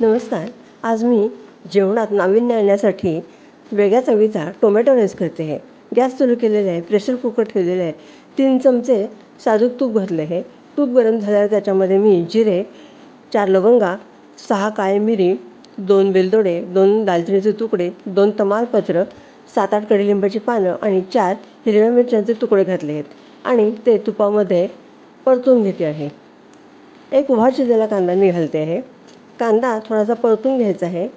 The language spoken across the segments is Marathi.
नमस्कार. आज मी जेवणात नाविन्य आणण्यासाठी वेगळ्या चवीचा टोमॅटो राईस करते आहे. गॅस सुरू केलेला आहे प्रेशर कुकर ठेवलेलं आहे. तीन चमचे साजूक तूप घातले आहे. तूप गरम झाल्यावर त्याच्यामध्ये मी जिरे चार लवंगा सहा काळे मिरी दोन वेलदोडे दोन दालचिनीचे तुकडे दोन तमालपत्र सात आठ कडीलिंबाची पानं आणि चार हिरव्या मिरच्यांचे तुकडे घातले आहेत आणि ते तुपामध्ये परतून घेते आहे. एक उभा शिजलेला कांदा मी घालते आहे. कांदा थोडासा परतून घ्यायचा आहे.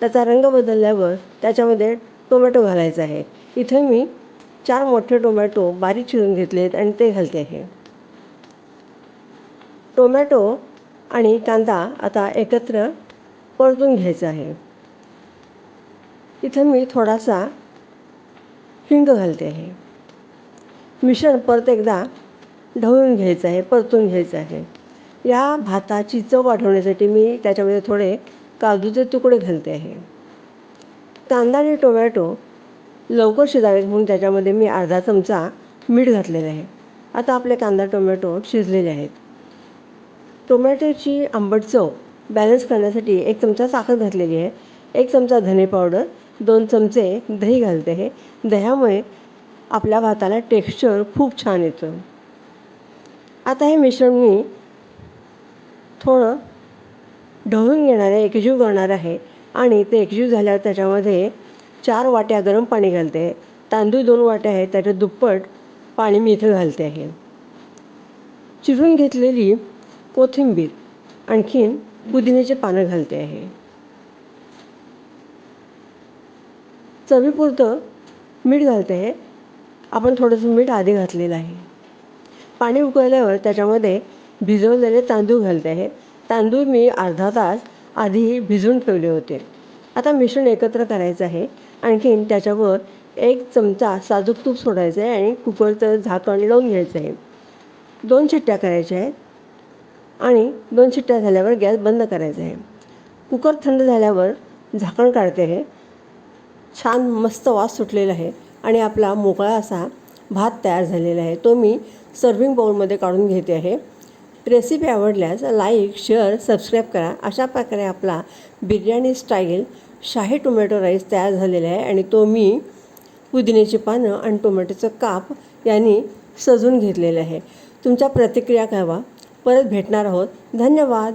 त्याचा रंग बदलल्यावर त्याच्यामध्ये टोमॅटो घालायचा आहे. इथे मी चार मोठे टोमॅटो बारीक चिरून घेतले आहेत आणि ते घालते आहे. टोमॅटो आणि कांदा आता एकत्र परतून घ्यायचा आहे. इथं मी थोडासा हिंग घालते आहे. मिश्रण परत एकदा ढवळून घ्यायचं आहे परतून घ्यायचं आहे. या भाताची चव वाढवण्यासाठी मी त्याच्यामध्ये थोडे काजूचे तुकडे घालते आहे. कांदा आणि टोमॅटो लवकर शिजावेत म्हणून त्याच्यामध्ये मी अर्धा चमचा मीठ घातलेलं आहे. आता आपले कांदा टोमॅटो शिजलेले आहेत. टोमॅटोची आंबट चव बॅलन्स करण्यासाठी एक चमचा साखर घातलेली आहे. एक चमचा धने पावडर दोन चमचे दही घालते आहे. दह्यामुळे आपल्या भाताला टेक्स्चर खूप छान येतं. आता हे मिश्रण मी थोडं ढवळून घेणार आहे एकजीव करणार आहे आणि ते एकजीव झाल्यावर त्याच्यामध्ये चार वाट्या गरम पाणी घालते. तांदूळ दोन वाट्या आहेत त्याच्या दुप्पट पाणी मी इथं घालते आहे. चिरून घेतलेली कोथिंबीर आणखीन पुदिन्याचे पानं घालते आहे. चवीपुरतं मीठ घालते आहे. आपण थोडंसं मीठ आधी घातलेलं आहे. पाणी उकळल्यावर त्याच्यामध्ये भिजवलेले तांदूळ घालते आहे तांदूळ मी अर्धा तास आधी भिजवून ठेवले होते. आता मिश्रण एकत्र करायचं आहे. आणखीन त्याच्यावर एक चमचा साजूक तूप सोडायचं आहे आणि कुकरचं झाकण लावून घ्यायचं आहे. दोन शिट्ट्या करायच्या आहेत. आणि दोन शिट्ट्या झाल्यावर गॅस बंद करायचा आहे. कुकर थंड झाल्यावर झाकण काढते आहे छान मस्त वास सुटलेला आहे आणि आपला मोकळा असा भात तयार झालेला आहे. तो मी सर्विंग बाउलमध्ये काढून घेते आहे. रेसिपी आवडल्यास लाईक शेअर सबस्क्राईब करा. अशा प्रकारे आपला बिर्याणी स्टाईल शाही टोमॅटो राईस तयार झालेला आहे आणि तो मी पुदिन्याची पानं आणि टोमॅटोचं काप यांनी सजून घेतलेलं आहे. तुमच्या प्रतिक्रिया कळवा परत भेटणार आहोत. धन्यवाद.